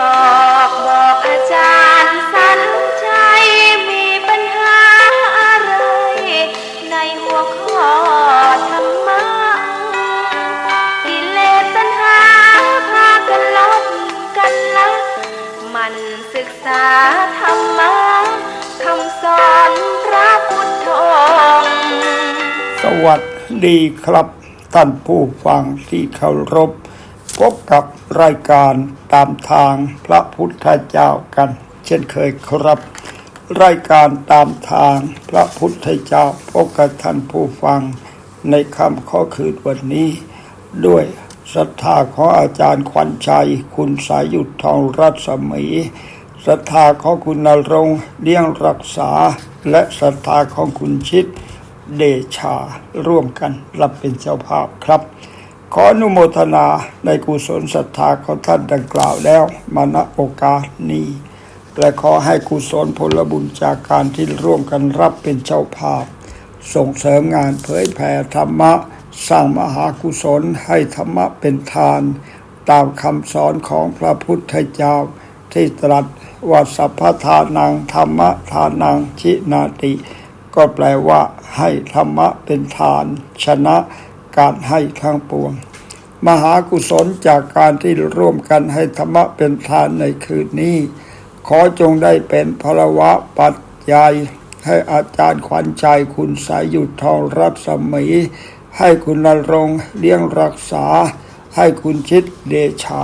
ออกบอกอาจารย์สันชัยมีปัญหาอะไร ในหัวข้อธรรมะกิเลสตัณหาพากันลบกันละมันศึกษาธรรมะคำสอนพระพุทธองค์สวัสดีครับท่านผู้ฟังที่เคารพพบกับ รายการตามทางพระพุทธเจ้ากัน เช่นเคยครับ รายการตามทางพระพุทธเจ้าพบกับท่านผู้ฟัง ในคำข้อคืนวันนี้ ด้วยศรัทธาของอาจารย์ควันชัย คุณสายหยุดทองรัศมีศรัทธาของคุณนรงเลี้ยงรักษา และศรัทธาของคุณชิดเดชาร่วมกันรับเป็นเจ้าภาพครับ ขออนุโมทนาในกุศลศรัทธาของท่านดังกล่าวแล้วมาณโอกาสนี้ และขอให้กุศลผลบุญจากการที่ร่วมกันรับเป็นเจ้าภาพ ส่งเสริมงานเผยแผ่ธรรมะ สร้างมหากุศลให้ธรรมะเป็นทาน ตามคำสอนของพระพุทธเจ้า ที่ตรัสว่าสัพพทานังธรรมะทานังชินาติ ก็แปลว่าให้ธรรมะเป็นทาน ชนะ การให้ทั้งปวง มหากุศลจากการที่ร่วมกันให้ธรรมะเป็นทานในคืนนี้ ขอจงได้เป็นพลวะปัจจัยให้อาจารย์ขวัญใจคุณสายหยุดทองรับสมีให้คุณนรงเลี้ยงรักษา ให้คุณชิดเดชา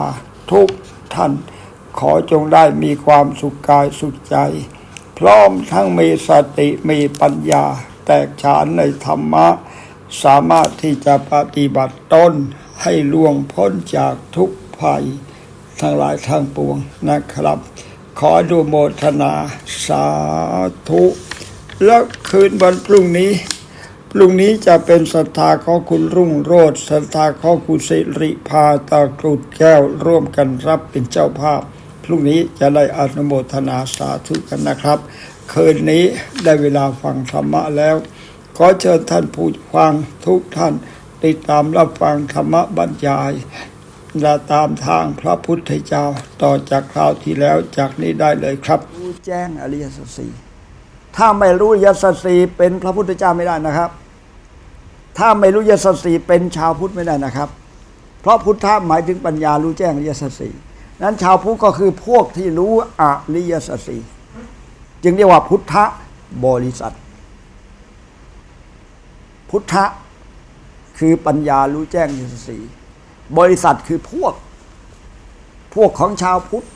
ทุกท่าน ขอจงได้มีความสุขกายสุขใจ พร้อมทั้งมีสติมีปัญญา แตกฉานในธรรมะ สามารถที่จะปฏิบัติตนให้ล่วงพ้นจากทุกภัยทั้งหลายทั้งปวงนะครับ ขอดูโมทนาสาธุ แล้วคืนวันพรุ่งนี้ พรุ่งนี้จะเป็นศรัทธาของคุณรุ่งโรจน์ศรัทธาของคุณสิริพาตากรุดแก้วร่วมกันรับเป็นเจ้าภาพ พรุ่งนี้จะได้อนุโมทนาสาธุกันนะครับ คืนนี้ได้เวลาฟังธรรมะแล้ว ขอเชิญท่านผู้ฟังทุกท่านติดตามรับฟังธรรมบรรยายและตามทางพระพุทธเจ้าต่อจากคราวที่แล้วจากนี้ได้เลยครับรู้แจ้งอริยสัจสี่ถ้าไม่รู้ยสัจสี่เป็นพระพุทธเจ้าไม่ได้นะครับ ถ้าไม่รู้ยสัจสี่เป็นชาวพุทธไม่ได้นะครับ เพราะพุทธะหมายถึงปัญญารู้แจ้งอริยสัจสีนั้นชาวพุทธก็คือพวกที่รู้อริยสัจสีจึงเรียกว่าพุทธบริษัท พุทธะคือปัญญารู้แจ้งอยสัจสี่บริษัทคือพวก พวกของชาวพุทธ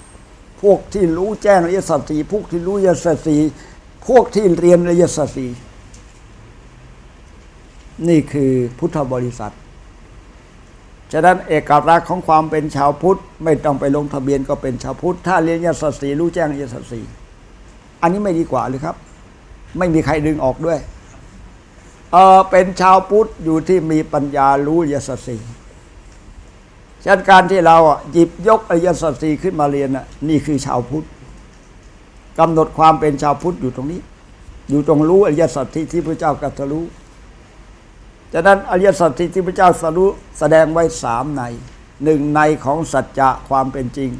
พวกที่รู้แจ้งอริยสัจสีพวกที่รู้อริยสัจสีพวกที่เรียนอริยสัจสีนี่คือพุทธบริษัท ฉะนั้นเอกลักษณ์ของความเป็นชาวพุทธ ไม่ต้องไปลงทะเบียนก็เป็นชาวพุทธ ถ้าเรียนยสัจสี่รู้แจ้งยสัจสี่อันนี้ไม่ดีกว่าหรือครับ ไม่มีใครดึงออกด้วย เออเป็นชาวพุทธอยู่ที่มีปัญญารู้อริยสัจสี่ฉะนั้นการที่เราหยิบยกอริยสัจสีขึ้นมาเรียนน่ะนี่คือชาวพุทธกำหนดความเป็นชาวพุทธอยู่ตรงนี้ อยู่ตรงรู้อริยสัจที่ที่พระเจ้ากัตรู้ฉะนั้นอริยสัจที่ที่พระเจ้าสรู้แสดงไว้สามในหนึ่งในของสัจจะความเป็นจริง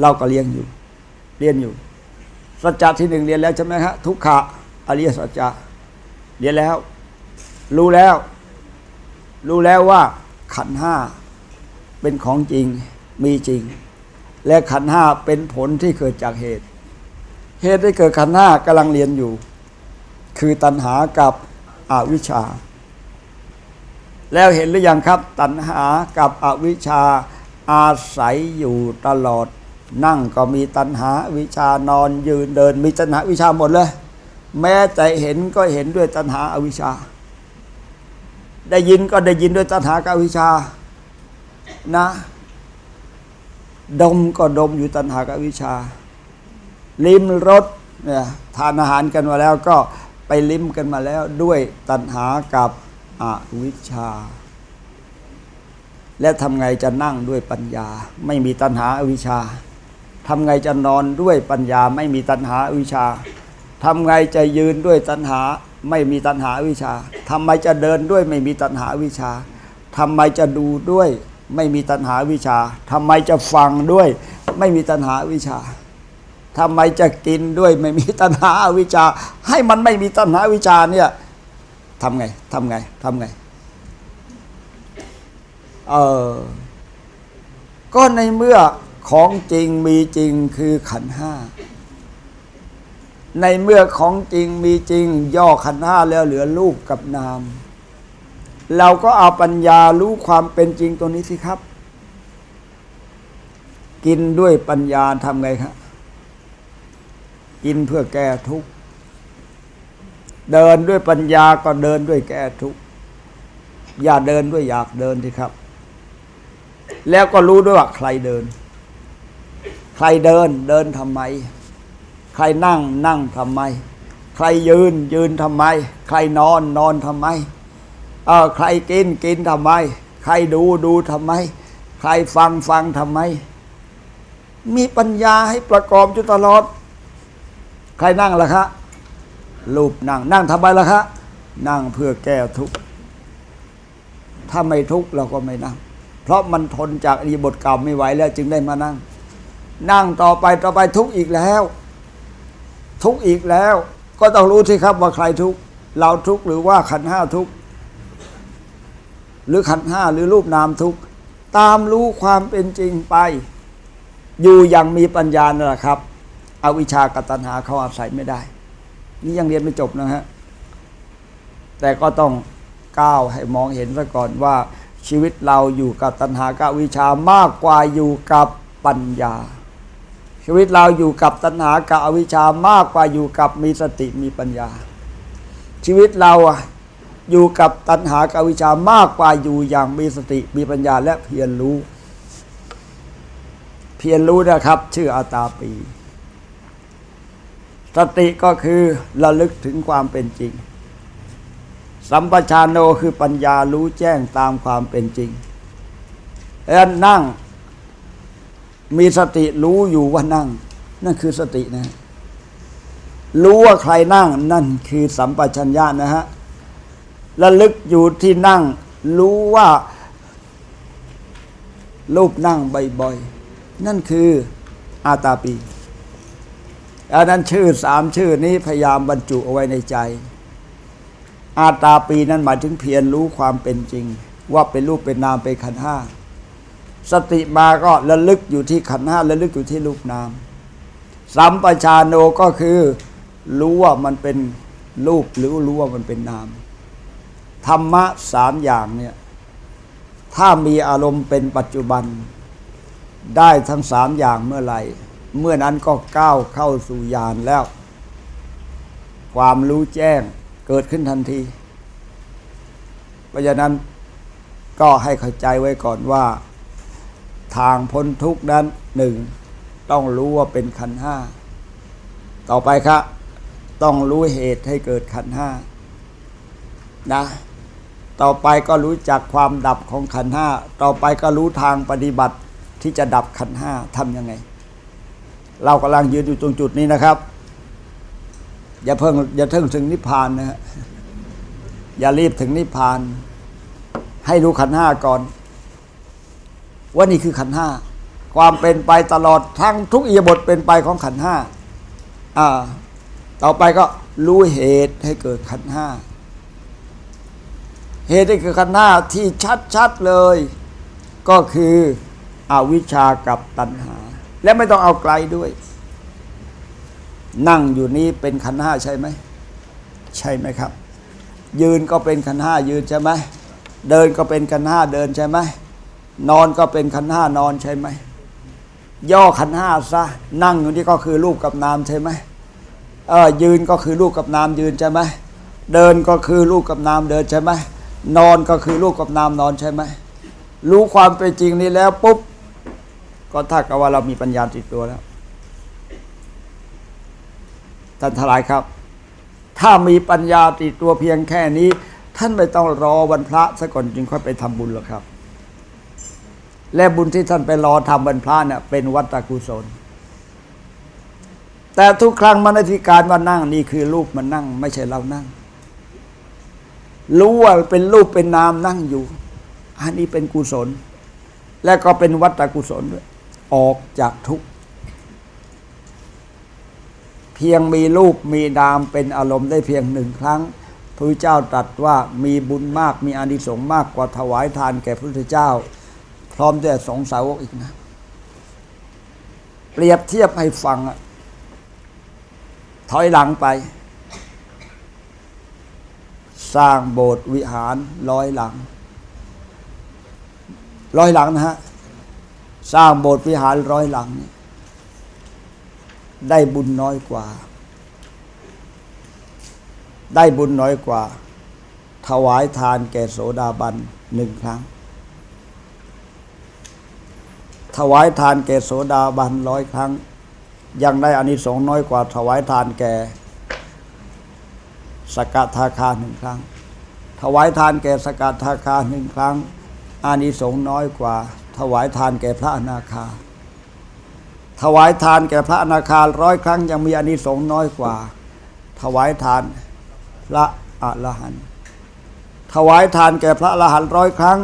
เราก็เรียนอยู่ เรียนอยู่ สัจจะที่หนึ่งเรียนแล้วใช่ไหมฮะทุกขะอริยสัจจะเรียนแล้ว รู้แล้ว รู้แล้วว่าขันห้าเป็นของจริงมีจริง และขันห้าเป็นผลที่เกิดจากเหตุ เหตุที่เกิดขันห้ากำลังเรียนอยู่ คือตัณหากับอวิชชา แล้วเห็นหรือยังครับ ตัณหากับอวิชชาอาศัยอยู่ตลอด นั่งก็มีตัณหาวิชานอนยืนเดิน มีตัณหาวิชาหมดเลย แม้แต่เห็นก็เห็นด้วยตัณหาอวิชชา ได้ยินก็ได้ยินด้วยตัณหากับวิชานะ ดมก็ดมอยู่ตัณหากับวิชชา ลิ้มรสเนี่ยทานอาหารกันมาแล้วก็ไปลิ้มกันมาแล้วด้วยตัณหากับอวิชชาและทำไงจะนั่งด้วยปัญญา ไม่มีตัณหาอวิชชาทำไงจะนอนด้วยปัญญาไม่มีตัณหาอวิชชาทำไงจะยืนด้วยตัณหา ไม่มีตัณหาวิชาทำไมจะเดินด้วยไม่มีตัณหาวิชาทำไมจะดูด้วย ไม่มีตัณหาวิชาทำไมจะฟังด้วย ไม่มีตัณหาวิชาทำไมจะกินด้วยไม่มีตัณหาวิชา ให้มันไม่มีตัณหาวิชาเนี่ยทำไงทำไงทำไงเออก็ในเมื่อของจริงมีจริงคือขันห้า ในเมื่อของจริงมีจริง ย่อขันห้าแล้วเหลือรูปกับนาม เราก็เอาปัญญารู้ความเป็นจริงตัวนี้สิครับ กินด้วยปัญญาทำไงครับกินเพื่อแก้ทุกข์เดินด้วยปัญญาก็เดินด้วยแก้ทุกข์อย่าเดินด้วยอยากเดินสิครับ แล้วก็รู้ด้วยว่าใครเดิน ใครเดินเดินทำไม ใครนั่งนั่งทำไม ใครยืนยืนทำไม ใครนอนนอนทำไมเออใครกินกินทำไม ใครดูดูทำไม ใครฟังฟังทำไม มีปัญญาให้ประกอบอยู่ตลอด ใครนั่งล่ะคะรูปนั่งนั่งทำไมล่ะคะนั่งเพื่อแก้ทุกข์ถ้าไม่ทุกข์เราก็ไม่นั่ง เพราะมันทนจากอดีบทเก่าไม่ไหวแล้วจึงได้มานั่ง นั่งต่อไปต่อไปทุกข์อีกแล้ว ทุกข์อีกแล้ว ก็ต้องรู้สิครับว่าใครทุกข์เราทุกข์หรือว่าขันห้าทุกข์หรือขันห้าหรือรูปนามทุกข์ตามรู้ความเป็นจริงไป อยู่อย่างมีปัญญานั่นแหละครับเอาวิชากตัณหาเข้าอาศัยไม่ได้ นี่ยังเรียนไม่จบนะฮะแต่ก็ต้องก้าวให้มองเห็นซะก่อนว่าชีวิตเราอยู่กับตัณหากับวิชามากกว่าอยู่กับปัญญา ชีวิตเราอยู่กับตัณหากับอวิชชามากกว่าอยู่กับมีสติมีปัญญา ชีวิตเราอะอยู่กับตัณหากับอวิชชามากกว่าอยู่อย่างมีสติมีปัญญาและเพียรรู้ เพียรรู้นะครับ ชื่ออาตาปี สติก็คือระลึกถึงความเป็นจริง สัมปชานโนคือปัญญารู้แจ้งตามความเป็นจริงแล้วนั่ง มีสติรู้อยู่ว่านั่ง นั่นคือสตินะ รู้ว่าใครนั่งนั่นคือสัมปชัญญะนะฮะระลึกอยู่ที่นั่ง รู้ว่ารูปนั่งบ่อยๆ นั่นคืออาตาปี อันนั้นชื่อสามชื่อนี้พยายามบรรจุเอาไว้ในใจ อาตาปีนั้นหมายถึงเพียรรู้ความเป็นจริง ว่าเป็นรูปเป็นนามเป็นขันธ์ห้า สติมาก็ระลึกอยู่ที่ขันธ์ห้าระลึกอยู่ที่รูปนามสัมปชานโนก็คือรู้ว่ามันเป็นรูปหรือรู้ว่ามันเป็นนาม ธรรมะสามอย่างเนี่ยถ้ามีอารมณ์เป็นปัจจุบัน ได้ทั้งสามอย่างเมื่อไหร่เมื่อนั้นก็ก้าวเข้าสู่ญาณแล้ว ความรู้แจ้งเกิดขึ้นทันที เพราะฉะนั้นก็ให้เข้าใจไว้ก่อนว่า ทางพ้นทุกนั้นหนึ่งต้องรู้ว่าเป็นขันห้าต่อไปครับต้องรู้เหตุให้เกิดขันห้านะต่อไปก็รู้จักความดับของขันห้าต่อไปก็รู้ทางปฏิบัติที่จะดับขันห้าทำยังไง เรากำลังยืนอยู่ตรงจุดนี้นะครับ อย่าเพิ่งอย่าเพิ่งถึงนิพพานนะฮะอย่ารีบถึงนิพพาน ให้รู้ขันห้าก่อน ว่านี่คือขันห้าความเป็นไปตลอดทั้งทุกอิยบทเป็นไปของขันห้าอ่า ต่อไปก็รู้เหตุให้เกิดขันห้าเหตุให้เกิดขันห้าที่ชัดๆเลย ก็คืออวิชชากับตัณหา และไม่ต้องเอาไกลด้วย นั่งอยู่นี้เป็นขันห้าใช่ไหมใช่ไหมครับ ยืนก็เป็นขันห้ายืนใช่ไหมเดินก็เป็นขันห้าเดินใช่ไหม นอนก็เป็นขันห้านอนใช่ไหม ย่อขันห้าซะ นั่งอยู่นี่ก็คือรูปกับนามใช่ไหมเออยืนก็คือรูปกับนามยืนใช่ไหมเดินก็คือรูปกับนามเดินใช่ไหมนอนก็คือรูปกับนามนอนใช่ไหมรู้ความเป็นจริงนี้แล้วปุ๊บก็ถ้ากับว่าเรามีปัญญาติดตัวแล้วท่านทลายครับ ถ้ามีปัญญาติดตัวเพียงแค่นี้ ท่านไม่ต้องรอวันพระซะก่อนจึงค่อยไปทำบุญหรอกครับ และบุญที่ท่านไปรอทำวันพระเนี่ยเป็นวัตกุศล แต่ทุกครั้งมันอธิการว่านั่งนี่คือรูปมันนั่ง ไม่ใช่เรานั่ง รู้ว่าเป็นรูปเป็นนามนั่งอยู่ อันนี้เป็นกุศล และก็เป็นวัตกุศลด้วย ออกจากทุกข์พียงมีรูปมีนามเป็นอารมณ์ได้เพียงหนึ่งครั้งพระเจ้าตรัสว่ามีบุญมากมีอานิสงส์มากกว่าถวายทานแก่พระพุทธเจ้า ร้อมด้วยสงสาวกอีกนะ เปรียบเทียบให้ฟังอะถอยหลังไป สร้างโบสถ์วิหารร้อยหลัง ร้อยหลังนะฮะ สร้างโบสถ์วิหารร้อยหลัง ได้บุญน้อยกว่า ได้บุญน้อยกว่า ถวายทานแก่โสดาบันหนึ่งครั้ง ถ วายทานแก่โสดาบันร้อยครั้ง ยังได้อานิสงส์น้อยกว่าถวายทานแก่สกทาคาหนึ่งครั้ง ถวายทานแก่สกทาคาหนึ่งครั้ง อานิสงส์น้อยกว่า ถวายทานแก่พระอนาคา ถวายทานแก่พระอนาคาร้อยครั้ง ยังมีอานิสงส์น้อยกว่า ถวายทานพระอรหันต์ถวายทานแก่พระอรหันต์ร้อยครั้ง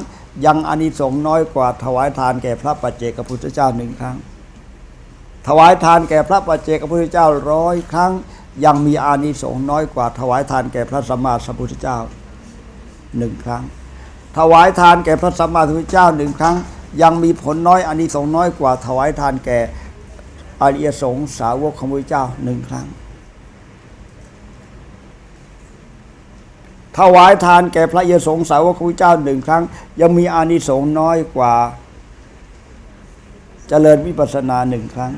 ยังอานิสงส์น้อยกว่าถวายทานแก่พระปัจเจกพุทธเจ้าหนึ่งครั้ง ถวายทานแก่พระปัจเจกพุทธเจ้าร้อยครั้ง ยังมีอานิสงส์น้อยกว่าถวายทานแก่พระสัมมาสัมพุทธเจ้าหนึ่งครั้ง ถวายทานแก่พระสัมมาสัมพุทธเจ้าหนึ่งครั้ง ยังมีผลน้อยอานิสงส์น้อยกว่าถวายทานแก่อริยสงฆ์สาวกของพระเจ้าหนึ่งครั้ง ถวายทานแก่พระเยสงสาวกพระเจ้าหนึ่งครั้ง ยังมีอานิสงส์น้อยกว่า เจริญวิปัสสนาหนึ่งครั้ง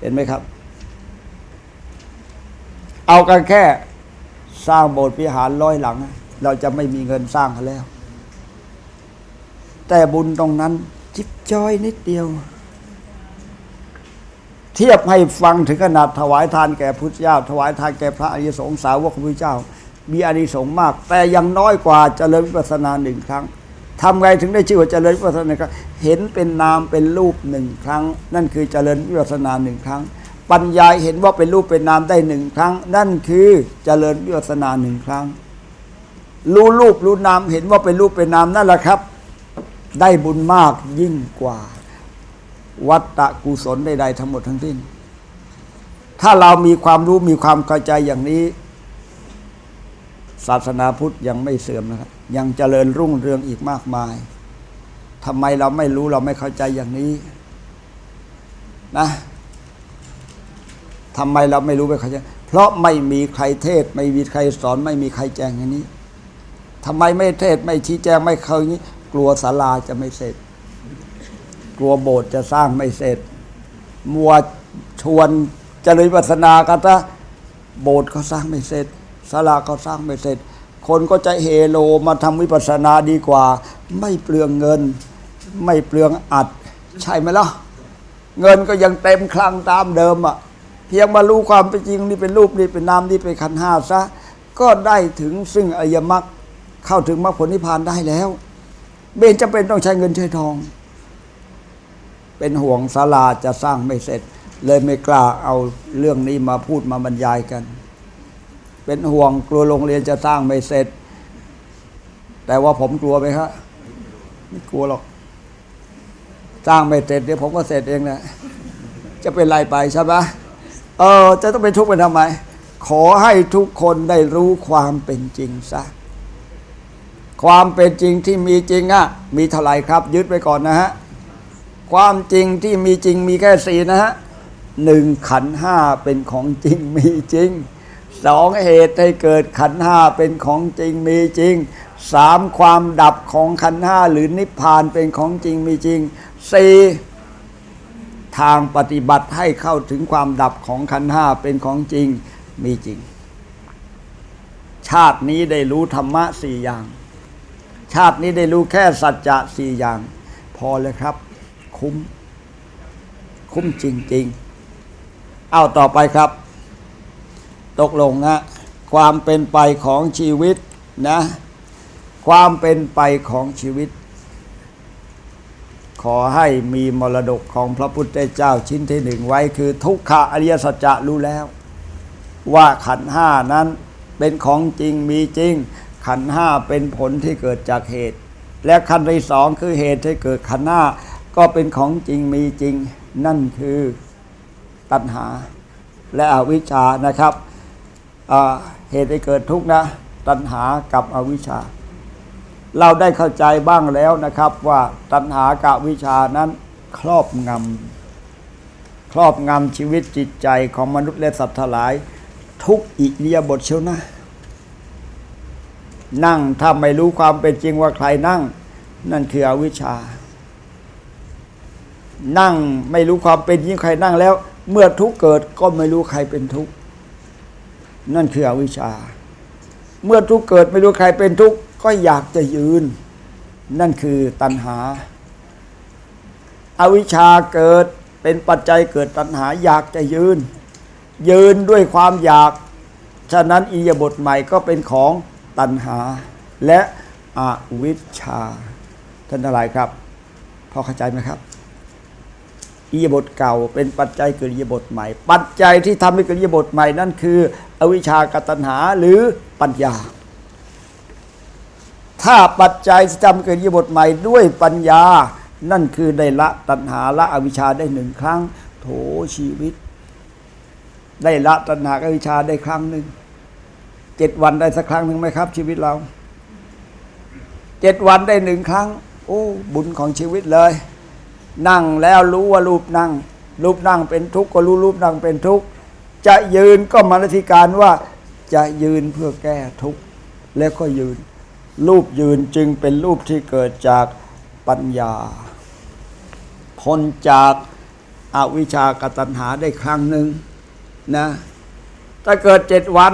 เห็นไหมครับ เอากันแค่สร้างโบสถ์วิหารร้อยหลัง เราจะไม่มีเงินสร้างเขาแล้ว แต่บุญตรงนั้น จิบจอยนิดเดียว เทียบให้ฟังถึงขนาดถวายทานแก่พุทธเจ้า ถวายทานแก่พระอริยสงฆ์สาวกของพระเจ้า มีอานิสงส์มาก แต่ยังน้อยกว่าเจริญวิปัสสนาหนึ่งครั้งทำไงถึงได้ชื่อว่าเจริญวิปัสสนาครั้งเห็นเป็นนามเป็นรูปหนึ่งครั้ง นั่นคือเจริญวิปัสสนาหนึ่งครั้ง ปัญญาเห็นว่าเป็นรูปเป็นนามได้หนึ่งครั้ง นั่นคือเจริญวิปัสสนาหนึ่งครั้ง รู้รูปรู้นามเห็นว่าเป็นรูปเป็นนามนั่นแหละครับ ได้บุญมากยิ่งกว่า วัตตะกุศลใดๆทั้งหมดทั้งสิ้น ถ้าเรามีความรู้มีความเข้าใจอย่างนี้ ศาสนาพุทธยังไม่เสื่อมนะครับ ยังเจริญรุ่งเรืองอีกมากมายทำไมเราไม่รู้เราไม่เข้าใจอย่างนี้ นะทำไมเราไม่รู้ไม่เข้าใจเพราะไม่มีใครเทศ ไม่มีใครสอน ไม่มีใครแจ้งอย่างนี้ทำไมไม่เทศไม่ชี้แจงไม่เข้าอย่างนี้ กลัวศาลาจะไม่เสร็จ กลัวโบสถ์จะสร้างไม่เสร็จ มัวชวนเจริญวัฒนากันซะโบสถ์ก็สร้างไม่เสร็จศาลาก็สร้างไม่เสร็จ คนก็จะเฮโลมาทำวิปัสสนาดีกว่า ไม่เปลืองเงิน ไม่เปลืองอัด ใช่ไหมล่ะ เงินก็ยังเต็มคลังตามเดิมอะเพียงมารู้ความเป็นจริงนี่เป็นรูปนี่เป็นนามนี่เป็นขันห้าซะก็ได้ถึงซึ่งอริยมรรคเข้าถึงมรรคผลนิพพานได้แล้วเบนจะเป็นต้องใช้เงินใช้ทอง เป็นห่วงศาลาจะสร้างไม่เสร็จ เลยไม่กล้าเอาเรื่องนี้มาพูดมาบรรยายกัน เป็นห่วงกลัวโรงเรียนจะสร้างไม่เสร็จ แต่ว่าผมกลัวไหมครับไม่กลัวหรอก สร้างไม่เสร็จเดี๋ยวผมก็เสร็จเองนะจะเป็นไรไปใช่ไหมเออ จะต้องไปทุกข์ไปทำไม ขอให้ทุกคนได้รู้ความเป็นจริงซะความเป็นจริงที่มีจริงอะมีเท่าไหร่ครับ ยึดไปก่อนนะฮะ ความจริงที่มีจริงมีแค่สี่นะฮะหนึ่งขันห้าเป็นของจริงมีจริงสองเหตุให้เกิดขันห้าเป็นของจริงมีจริงสามความดับของขันห้าหรือนิพพานเป็นของจริงมีจริงสี่ทางปฏิบัติให้เข้าถึงความดับของขันห้าเป็นของจริงมีจริง ชาตินี้ได้รู้ธรรมะสี่อย่าง ชาตินี้ได้รู้แค่สัจจะสี่อย่าง พอเลยครับ คุ้ม คุ้มจริง ๆ เอาต่อไปครับ ตกลงนะความเป็นไปของชีวิตนะ ความเป็นไปของชีวิต ขอให้มีมรดกของพระพุทธเจ้าชิ้นที่หนึ่งไว้คือ ทุกขะอริยสัจจะรู้แล้ว ว่าขันห้านั้นเป็นของจริงมีจริง ขันห้าเป็นผลที่เกิดจากเหตุ และขันที่สองคือเหตุให้เกิดขันห้า ก็เป็นของจริงมีจริง นั่นคือตัณหา และอวิชชานะครับเหตุให้เกิดทุกข์นะ ตัณหากับอวิชชา เราได้เข้าใจบ้างแล้วนะครับว่าตัณหากับวิชานั้น ครอบงำครอบงำชีวิตจิตใจของมนุษย์และสัตว์ทั้งหลาย ทุกอิริยบถเชียวนะนั่งถ้าไม่รู้ความเป็นจริงว่าใครนั่ง นั่นคืออวิชชา นั่งไม่รู้ความเป็นจริงใครนั่งแล้ว เมื่อทุกเกิดก็ไม่รู้ใครเป็นทุกนั่นคืออวิชชา เมื่อทุกเกิดไม่รู้ใครเป็นทุกก็อยากจะยืน นั่นคือตัณหาอาวิชชาเกิดเป็นปัจจัยเกิดตัณหาอยากจะยืน ยืนด้วยความอยาก ฉะนั้นอิยบถใหม่ก็เป็นของตัณหา และอวิชชาท่านทั้งหลายครับ พอเข้าใจไหมครับ อิยบถเก่า เป็นปัจจัยเกิดอิยบถใหม่ ปัจจัยที่ทำให้เกิดอิยบถใหม่นั่นคือ อวิชากตัณหาหรือปัญญา ถ้าปัจจัยที่ทำเกิดอิยบถใหม่ด้วยปัญญา นั่นคือได้ละตัณหาละอวิชชาได้หนึ่งครั้ง โถชีวิต ได้ละตัณหาอวิชชาได้ครั้งหนึ่งเจ็ดวันได้สักครั้งหนึ่งไหมครับ ชีวิตเราเจ็ดวันได้หนึ่งครั้ง โอ้ บุญของชีวิตเลย นั่งแล้วรู้ว่ารูปนั่ง รูปนั่งเป็นทุกข์ก็รู้รูปนั่งเป็นทุกข์จะยืนก็มาธิการว่าจะยืนเพื่อแก้ทุกข์แล้วก็ยืน รูปยืนจึงเป็นรูปที่เกิดจากปัญญาพ้นจากอาวิชชากตัญหาได้ครั้งหนึ่งนะถ้าเกิดเจ็ดวัน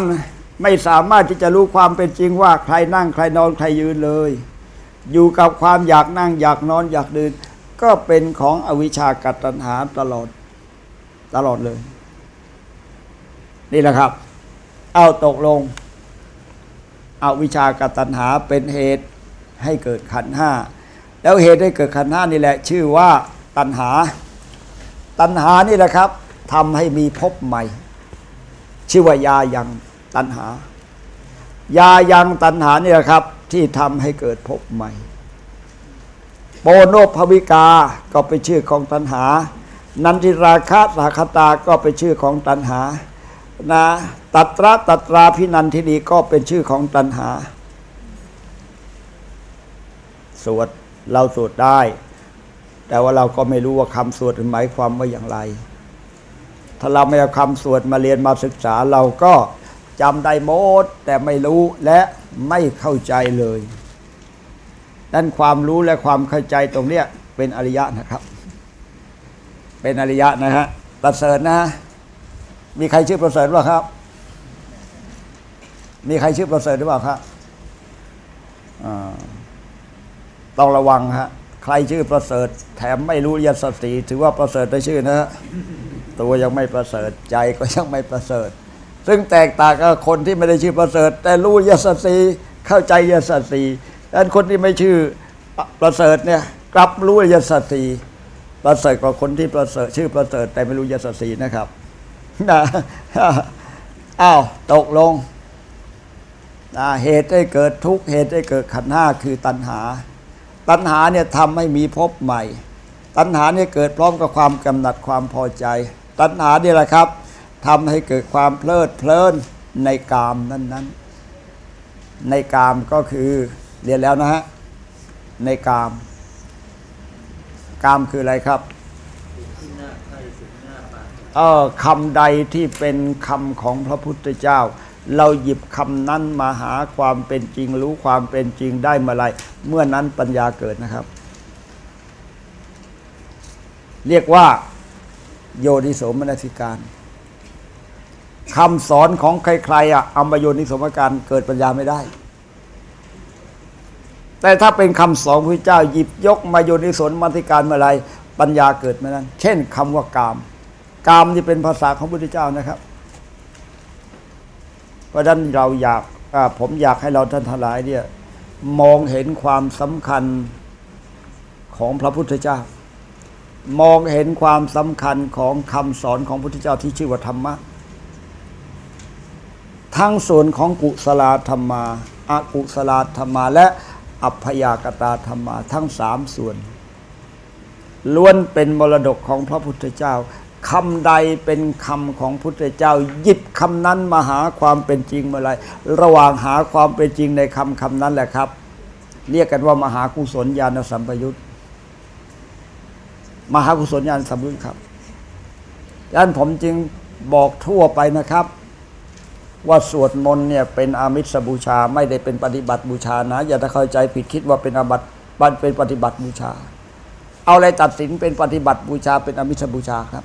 ไม่สามารถที่จะรู้ความเป็นจริงว่าใครนั่งใครนอนใครยืนเลย อยู่กับความอยากนั่งอยากนอนอยากเดิน ก็เป็นของอวิชชากัตัญหาตลอดตลอดเลย นี่แหละครับ เอาตกลงอาวิชากัตตัญหาเป็นเหตุให้เกิดขันห้าแล้วเหตุให้เกิดขันห้านี่แหละ ชื่อว่าตัณหา ตัณหานี่แหละครับทำให้มีภพใหม่ ชื่อว่ายายังตัณหา ยายังตัณหานี่แหละครับ ที่ทำให้เกิดภพใหม่ โปโนภวิกาก็เป็นชื่อของตัณหา นันทิราคะสาคตาก็เป็นชื่อของตัณหานะตัตระตัตราพินันทินีก็เป็นชื่อของตัณหา สวดเราสวดได้ แต่ว่าเราก็ไม่รู้ว่าคำสวดหมายความว่าอย่างไร ถ้าเราไม่เอาคำสวดมาเรียนมาศึกษาเราก็จำได้หมดแต่ไม่รู้และไม่เข้าใจเลย นั่นความรู้และความเข้าใจตรงเนี้ยเป็นอริยะนะครับ เป็นอริยะนะฮะประเสริฐนะ มีใครชื่อประเสริฐบ้างครับ มีใครชื่อประเสริฐหรือเปล่าครับต้องระวังฮะใครชื่อประเสริฐ แถมไม่รู้ยศสตรีถือว่าประเสริฐได้ชื่อนะฮะตัวยังไม่ประเสริฐใจก็ยังไม่ประเสริฐ ซึ่งแตกต่างกับคนที่ไม่ได้ชื่อประเสริฐ แต่รู้ยศสตรีเข้าใจยศสตรี ดังนั้นคนที่ไม่ชื่อประเสริฐเนี่ยกลับรู้ยศสีประเสริฐกว่าคนที่ประเสริฐชื่อประเสริฐแต่ไม่รู้ยศสีนะครับนะอ้าวตกลงนะเหตุให้เกิดทุกเหตุให้เกิดขันห้าคือตัณหา ตัณหาเนี่ยทำให้มีภพใหม่ ตัณหาเนี่ยเกิดพร้อมกับความกำหนัดความพอใจ ตัณหาเนี่ยแหละครับทำให้เกิดความเพลิดเพลินในกามนั้นๆ ในกามก็คือ เรียนแล้วนะฮะ ในกาม กามคืออะไรครับเออคำใดที่เป็นคำของพระพุทธเจ้า เราหยิบคำนั้นมาหาความเป็นจริงรู้ความเป็นจริงได้เมื่อไรเมื่อนั้นปัญญาเกิดนะครับ เรียกว่า โยนิโสมนสิการคำสอนของใครๆอะเอามาโยนิสมการเกิดปัญญาไม่ได้ แต่ถ้าเป็นคำสอนพระเจ้าหยิบยกมาโยนิโสมนสิการเมื่อไรปัญญาเกิดเมื่อนั้น เช่นคำว่ากาม กามนี่เป็นภาษาของพระพุทธเจ้านะครับ เพราะฉะนั้นเราอยากผมอยากให้เราท่านทั้งหลายเนี่ยมองเห็นความสำคัญของพระพุทธเจ้า มองเห็นความสำคัญของคำสอนของพระพุทธเจ้าที่ชื่อว่าธรรมะทั้งส่วนของกุศลธรรมาอากุศลธรรมาและ อัพยากตาธรรมาทั้งสามส่วน ล้วนเป็นมรดกของพระพุทธเจ้าคำใดเป็นคำของพุทธเจ้า หยิบคำนั้นมาหาความเป็นจริงเมื่อไรระหว่างหาความเป็นจริงในคำคำนั้นแหละครับ เรียกกันว่ามหากุศลญาณสัมปยุตมหากุศลญาณสัมปยุตครับดังนั้นผมจึงบอกทั่วไปนะครับ ว่าสวดมนต์เนี่ยเป็นอามิสบูชาไม่ได้เป็นปฏิบัติบูชานะ อย่าเข้าใจผิดคิดว่าเป็นอาบัติเป็นปฏิบัติบูชา เอาอะไรตัดสินเป็นปฏิบัติบูชาเป็นอามิสบูชาครับ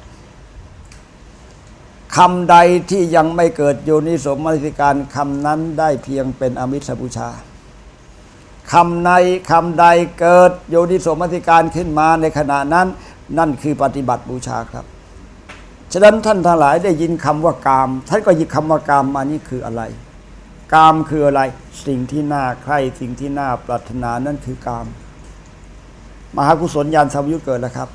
คำใดที่ยังไม่เกิดโยนิสมมนสิการคำนั้นได้เพียงเป็นอามิสบูชาคำในคำใดเกิดโยนิสมมนสิการขึ้นมาในขณะนั้น นั่นคือปฏิบัติบูชาครับ ฉะนั้นท่านทั้งหลายได้ยินคำว่ากาม ท่านก็หยิบคำว่ากามมานี่คืออะไร กามคืออะไร สิ่งที่น่าใคร่สิ่งที่น่าปรารถนานั่นคือกาม มหากุศลญาณสัมยุตเกิดแล้วครับ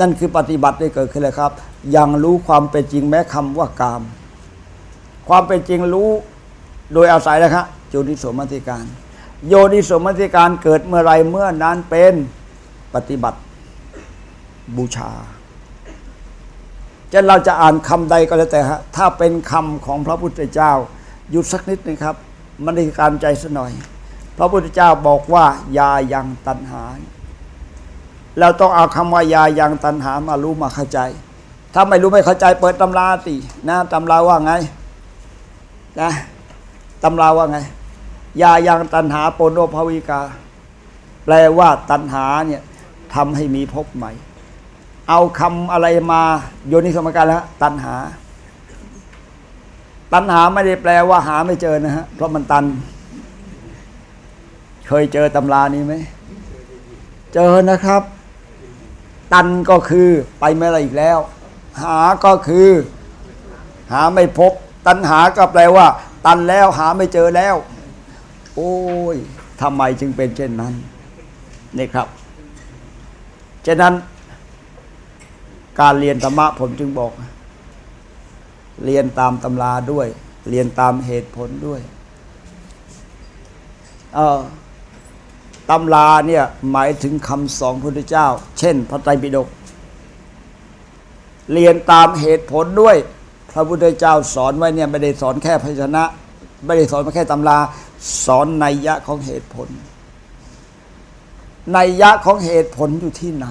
นั่นคือปฏิบัติได้เกิดขึ้นแล้วครับ ยังรู้ความเป็นจริงแม้คำว่ากาม ความเป็นจริงรู้โดยอาศัยแล้วครับโยนิโสมนสิการ โยนิโสมนสิการเกิดเมื่อไรเมื่อนั้นเป็นปฏิบัติบูชา จะเราจะอ่านคำใดก็แล้วแต่ฮะถ้าเป็นคำของพระพุทธเจ้าหยุดสักนิดนึงครับ มันได้การใจสัหน่อย พระพุทธเจ้าบอกว่ายายังตันหาเราต้องเอาคำว่ายายังตันหามารู้มาเข้าใจ ถ้าไม่รู้ไม่เข้าใจเปิดตำราตินะตำราว่าไงนะตำราว่าไง ยายังตันหาโปโนภวิกา แปลว่าตันหาเนี่ยทำให้มีภพใหม่ เอาคำอะไรมาโยนิสมการแล้วตัณหา ตัณหาไม่ได้แปลว่าหาไม่เจอนะฮะเพราะมันตัน เคยเจอตำรานี้ไหมเจอนะครับ ตันก็คือไปไม่อะไรอีกแล้ว หาก็คือ หาไม่พบ ตัณหาก็แปลว่า ตันแล้วหาไม่เจอแล้ว โอ้ยทำไมจึงเป็นเช่นนั้นนี่ครับฉะนั้น การเรียนธรรมะผมจึงบอก เรียนตามตำราด้วย เรียนตามเหตุผลด้วยเออตำราเนี่ยหมายถึงคำสอนพระพุทธเจ้า เช่น พระไตรปิฎกเรียนตามเหตุผลด้วย พระพุทธเจ้าสอนไว้เนี่ยไม่ได้สอนแค่พยัญชนะ ไม่ได้สอนมาแค่ตำรา สอนนัยยะของเหตุผลนัยยะของเหตุผลอยู่ที่ไหน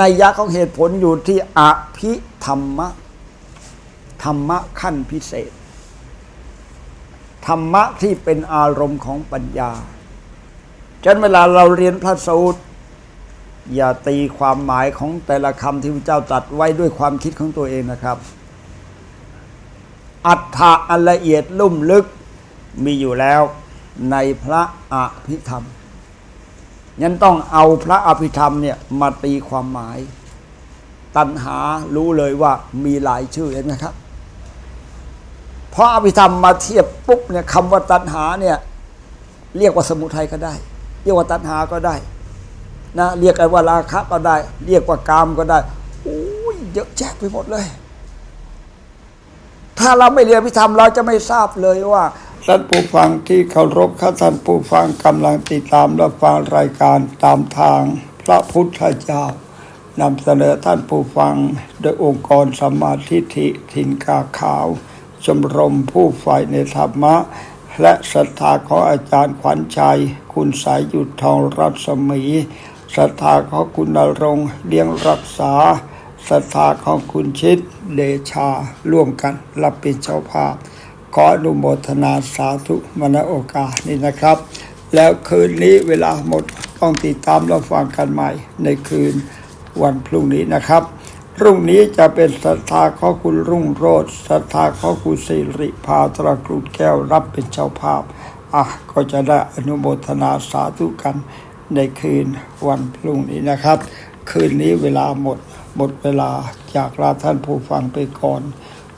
นัยยะของเหตุผลอยู่ที่อภิธรรมะ ธรรมะขั้นพิเศษ ธรรมะที่เป็นอารมณ์ของปัญญาฉะนั้นเวลาเราเรียนพระสูตร อย่าตีความหมายของแต่ละคำที่พระเจ้าตรัสไว้ด้วยความคิดของตัวเองนะครับ อัฏฐะอันละเอียดลุ่มลึกมีอยู่แล้วในพระอภิธรรม ยันต้องเอาพระอภิธรรมเนี่ยมาตีความหมาย ตัณหารู้เลยว่ามีหลายชื่อเห็นไหมครับเพราะอภิธรรมมาเทียบปุ๊บเนี่ยคำว่าตัณหาเนี่ยเรียกว่าสมุทัยก็ได้ เรียกว่าตัณหาก็ได้นะเรียกกันว่าราคะก็ได้ เรียกว่ากามก็ได้โอ้ยเยอะแยะไปหมดเลย ถ้าเราไม่เรียนอภิธรรมเราจะไม่ทราบเลยว่า ท่านผู้ฟังที่เคารพข้าท่านผู้ฟังกำลังติดตามรับฟังรายการตามทางพระพุทธเจ้านำเสนอท่านผู้ฟังโดยองค์กรสมาธิฐิถิ่นกาขาว ชมรมผู้ฝ่ายในธรรมะ และศรัทธาของอาจารย์ขวัญชัย คุณสายหยุดทองรัศมีศรัทธาของคุณนรงเลี้ยงรักษาศรัทธาของคุณชิดเดชาร่วมกันรับเป็นเจ้าภาพ ขออนุโมทนาสาธุมณโอกาสนี้นะครับ แล้วคืนนี้เวลาหมดต้องติดตามรับฟังกันใหม่ในคืนวันพรุ่งนี้นะครับ พรุ่งนี้จะเป็นศรัทธาของคุณรุ่งโรจน์ศรัทธาของคุณสิริพาตระกรุดแก้วรับเป็นเจ้าภาพอะก็จะได้อนุโมทนาสาธุกันในคืนวันพรุ่งนี้นะครับ คืนนี้เวลาหมดหมดเวลาจากลาท่านผู้ฟังไปก่อน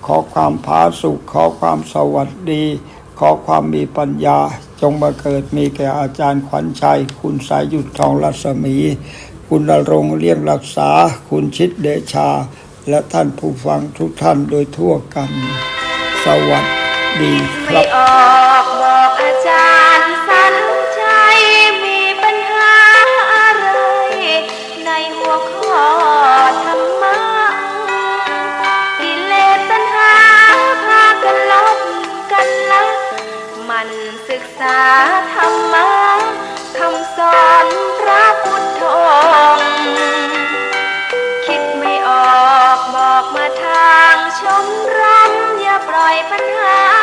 ขอความผาสุข ขอความสวัสดี ขอความมีปัญญา จงมาเกิดมีแก่อาจารย์ขวัญชัย คุณสายหยุดทองรัศมี คุณนรงเลี้ยงรักษา คุณชิดเดชา และท่านผู้ฟังทุกท่านโดยทั่วกัน สวัสดีครับออกบอกอาจารย์สัน ษาธรรมะคำสอนพระพุทธองค์คิดไม่ออกบอกมาทางชมรมอย่าปล่อยปัญหา